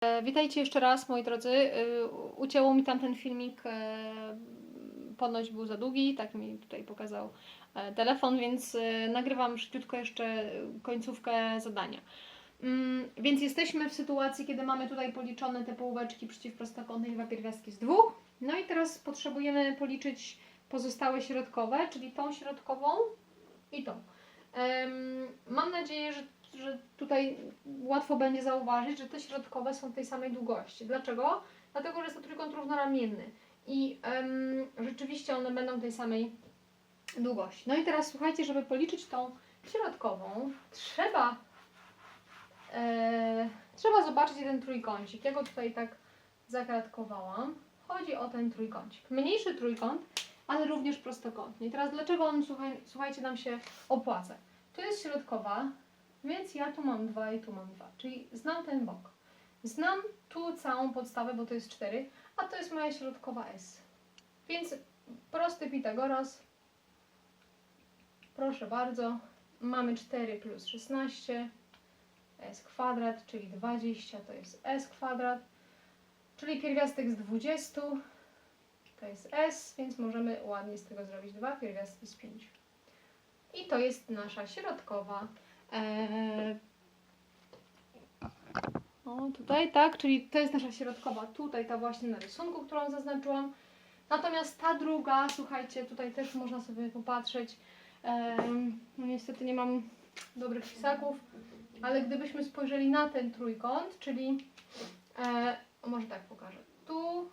E, Witajcie jeszcze raz, moi drodzy. E, Ucięło mi tamten filmik, e, ponoć był za długi, tak mi tutaj pokazał telefon, więc nagrywam szybciutko jeszcze końcówkę zadania. Mm, Więc jesteśmy w sytuacji, kiedy mamy tutaj policzone te połóweczki przeciwprostokątne i dwa pierwiastki z dwóch. No i teraz potrzebujemy policzyć pozostałe środkowe, czyli tą środkową i tą. Mam nadzieję, że, że tutaj łatwo będzie zauważyć, że te środkowe są tej samej długości. Dlaczego? Dlatego, że jest to trójkąt różnoramienny i rzeczywiście one będą tej samej długości. No i teraz słuchajcie, żeby policzyć tą środkową, trzeba, e, trzeba zobaczyć jeden trójkącik. Ja go tutaj tak zakratkowałam. Chodzi o ten trójkącik. Mniejszy trójkąt, ale również prostokątny. I teraz dlaczego on, słuchaj, słuchajcie, nam się opłaca? Tu jest środkowa, więc ja tu mam 2 i tu mam 2, czyli znam ten bok. Znam tu całą podstawę, bo to jest 4, a to jest moja środkowa S. Więc prosty Pitagoras. Proszę bardzo. Mamy 4 plus 16. S kwadrat, czyli 20 to jest S kwadrat. Czyli pierwiastek z 20 to jest S, więc możemy ładnie z tego zrobić dwa pierwiastki z 5. I to jest nasza środkowa. Eee, o, tutaj, tak, czyli to jest nasza środkowa, tutaj ta właśnie na rysunku, którą zaznaczyłam. Natomiast ta druga, słuchajcie, tutaj też można sobie popatrzeć. Em, no niestety nie mam dobrych pisaków, ale gdybyśmy spojrzeli na ten trójkąt, czyli e, może tak pokażę, tu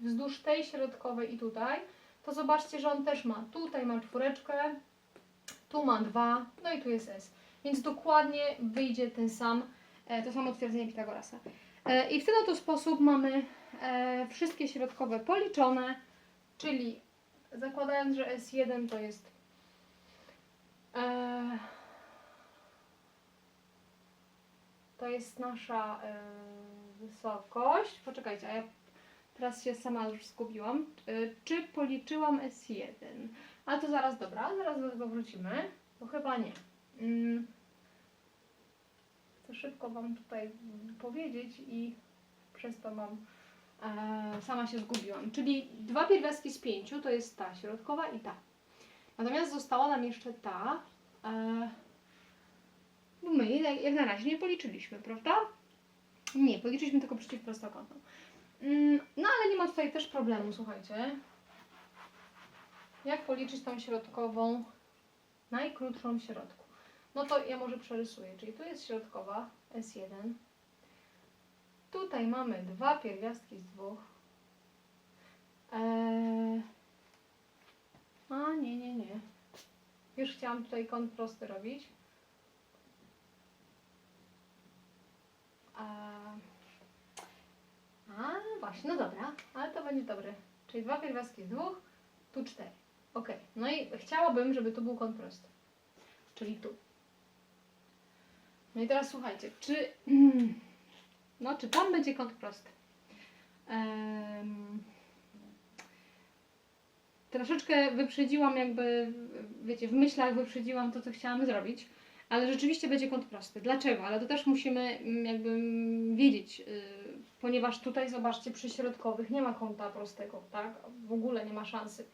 wzdłuż tej środkowej i tutaj, to zobaczcie, że on też ma, tutaj ma czwóreczkę, tu ma dwa, no i tu jest S. Więc dokładnie wyjdzie ten sam, e, to samo twierdzenie Pitagorasa. E, I w ten oto sposób mamy e, wszystkie środkowe policzone, czyli zakładając, że S1 to jest to jest nasza wysokość. Poczekajcie, a ja teraz się sama już zgubiłam. Czy policzyłam S1? Ale to zaraz, dobra, zaraz do tego wrócimy. To chyba nie. Mm. Chcę szybko Wam tutaj powiedzieć i przez to mam e, sama się zgubiłam. Czyli dwa pierwiastki z pięciu to jest ta środkowa i ta. Natomiast została nam jeszcze ta. E, bo my jej jak- jak na razie nie policzyliśmy, prawda? Nie, policzyliśmy tylko przeciwprostokątną. Mm, no ale nie ma tutaj też problemu, słuchajcie. Jak policzyć tą środkową, najkrótszą w środku? No to ja może przerysuję, czyli tu jest środkowa S1. Tutaj mamy dwa pierwiastki z dwóch. Eee... A nie, nie, nie. Już chciałam tutaj kąt prosty robić. Eee... A, właśnie, no dobra, ale to będzie dobre. Czyli dwa pierwiastki z dwóch, tu cztery. Ok, no i chciałabym, żeby tu był kąt prosty. Czyli tu. No i teraz słuchajcie, czy. No, czy tam będzie kąt prosty? Em, troszeczkę wyprzedziłam, jakby, wiecie, w myślach wyprzedziłam to, co chciałam zrobić, ale rzeczywiście będzie kąt prosty. Dlaczego? Ale to też musimy mm, jakby mm, wiedzieć, y, ponieważ tutaj, zobaczcie, przy środkowych nie ma kąta prostego, tak? W ogóle nie ma szansy.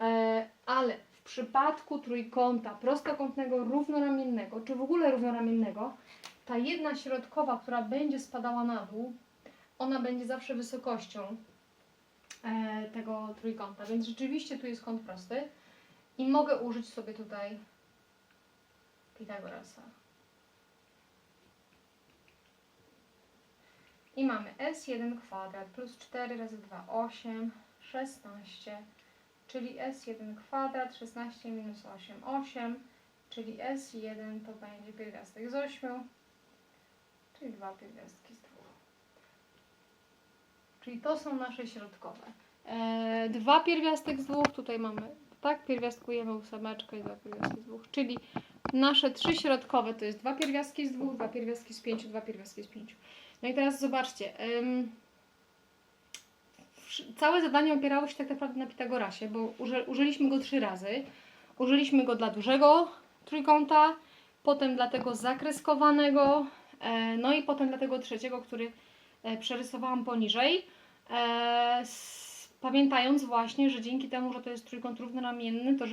E, ale przypadku trójkąta prostokątnego równoramiennego, czy w ogóle równoramiennego, ta jedna środkowa, która będzie spadała na dół, ona będzie zawsze wysokością e, tego trójkąta. Więc rzeczywiście tu jest kąt prosty i mogę użyć sobie tutaj Pitagorasa. I mamy S1 kwadrat plus 4 razy 2, 8, 16, czyli S1 kwadrat, 16 minus 8, 8, czyli S1 to będzie pierwiastek z 8, czyli dwa pierwiastki z 2. Czyli to są nasze środkowe. E, dwa pierwiastek z dwóch, tutaj mamy, tak, pierwiastkujemy ósemeczkę i dwa pierwiastki z dwóch, czyli nasze trzy środkowe to jest dwa pierwiastki z dwóch, dwa pierwiastki z pięciu, dwa pierwiastki z pięciu. No i teraz zobaczcie, ym, całe zadanie opierało się tak naprawdę na Pitagorasie, bo uży, użyliśmy go trzy razy. Użyliśmy go dla dużego trójkąta, potem dla tego zakreskowanego, e, no i potem dla tego trzeciego, który e, przerysowałam poniżej. E, Pamiętając właśnie, że dzięki temu, że to jest trójkąt równoramienny, to